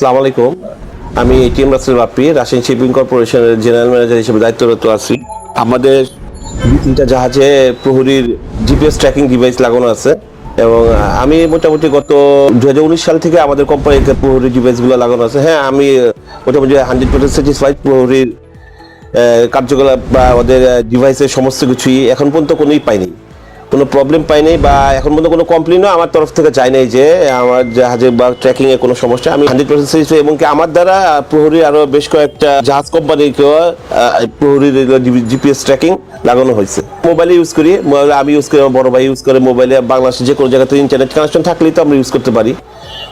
সালাম আলাইকুম। আমি ATM Rasel Bappi, Russian shipping কর্পোরেশনের জেনারেল ম্যানেজার হিসেবে দায়িত্বরত আছি। আমাদের তিনটা জাহাজে প্রহরীর জিপিএস ট্র্যাকিং ডিভাইস লাগানো আছে এবং আমি মোটামুটি গত দুই হাজার উনিশ সাল থেকে আমাদের কোম্পানিতে প্রহরীর ডিভাইসগুলো লাগানো আছে। হ্যাঁ আমি মোটামুটি হান্ড্রেড পার্সেন্ট স্যাটিসফাইড প্রহরীর কার্যকলাপ বা ওদের ডিভাইসের সমস্ত কিছুই এখন পর্যন্ত কোনোই পাইনি। কোনো প্রবলেম পাইনি বা এখন পর্যন্ত কোনো কমপ্লেনও আমার তরফ থেকে চাই নাই যে আমার জাহাজে বা ট্র্যাকিং এ কোনো সমস্যা। আমি হান্ড্রেড পার্সেন্ট এবং কি আমার দ্বারা প্রহরী আরও বেশ কয়েকটা জাহাজ কোম্পানিকেও প্রহরীর জিপিএস ট্র্যাকিং লাগানো হয়েছে। মোবাইলে ইউজ করি আমি ইউজ করি, আমার বড় ভাই ইউজ করে মোবাইলে বাংলাদেশে যে কোনো জায়গাতে ইন্টারনেট কানেকশন থাকলেই তো আমরা ইউজ করতে পারি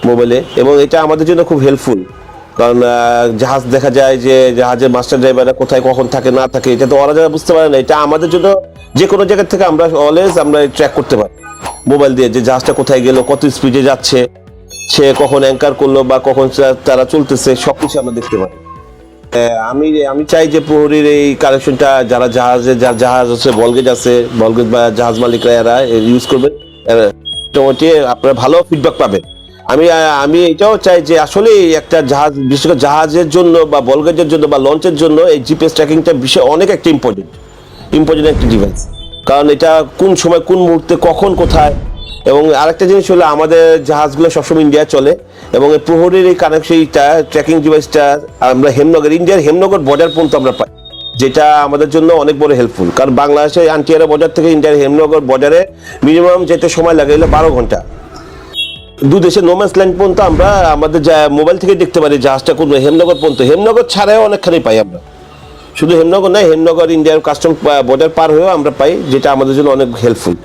মোবাইলে এবং এটা আমাদের জন্য খুব হেল্পফুল কারণ জাহাজ দেখা যায় যে জাহাজের মাস্টার ড্রাইভাররা কোথায়, কখন থাকে, না থাকে, এটা তো ওরা যারা বুঝতে পারে না। এটা আমাদের জন্য যে কোনো জায়গা থেকে আমরা অলওয়েজ আমরা ট্র্যাক করতে পারি। মোবাইল দিয়ে যে জাহাজটা কোথায় গেল, কত স্পিডে যাচ্ছে, সে কখন অ্যাঙ্কার করল বা কখন তারা চলতেছে, সবকিছু আমরা দেখতে পারি। আমি আমি চাই যে প্রহরীর এই কালেকশনটা যারা জাহাজে, যার জাহাজ আছে বলগেজ আছে বলগেজ বা জাহাজ মালিকরা এরা ইউজ করবেন মোটামুটি আপনারা ভালো ফিডব্যাক পাবেন। আমি আমি এটাও চাই যে আসলে একটা জাহাজ, বিশেষ জাহাজের জন্য বা বলগেজের জন্য বা লঞ্চের জন্য এই জিপিএস ট্র্যাকিংটা বিষয় অনেক একটা ইম্পর্টেন্ট ইম্পর্টেন্ট একটা ডিভাইস কারণ এটা কোন সময়, কোন মুহূর্তে, কখন, কোথায়? এবং আরেকটা জিনিস হলো, আমাদের জাহাজগুলো সবসময় ইন্ডিয়ায় চলে। এবং এই প্রহরের এই কানেকশনটা ট্র্যাকিং ডিভাইসটা আমরা হেমনগর ইন্ডিয়ার হেমনগর বর্ডার পর্যন্ত আমরা পাই। যেটা আমাদের জন্য অনেক বড় হেল্পফুল কারণ বাংলাদেশের আন্টিয়ারা বর্ডার থেকে ইন্ডিয়ার হেমনগর বর্ডারে মিনিমাম যেতে সময় লাগে হলো বারো ঘণ্টা। দু দেশের নোম্যান্স ল্যান্ড পর্যন্ত আমরা, আমাদের মোবাইল থেকে দেখতে পারি জাহাজটা কোন হেমনগর পর্যন্ত। হেমনগর ছাড়াও অনেকখানি পাই আমরা। শুধু হেমনগর নয়, হেমনগর, ইন্ডিয়ার কাস্টম বর্ডার পার হয়েও আমরা পাই, যেটা আমাদের জন্য অনেক হেল্পফুল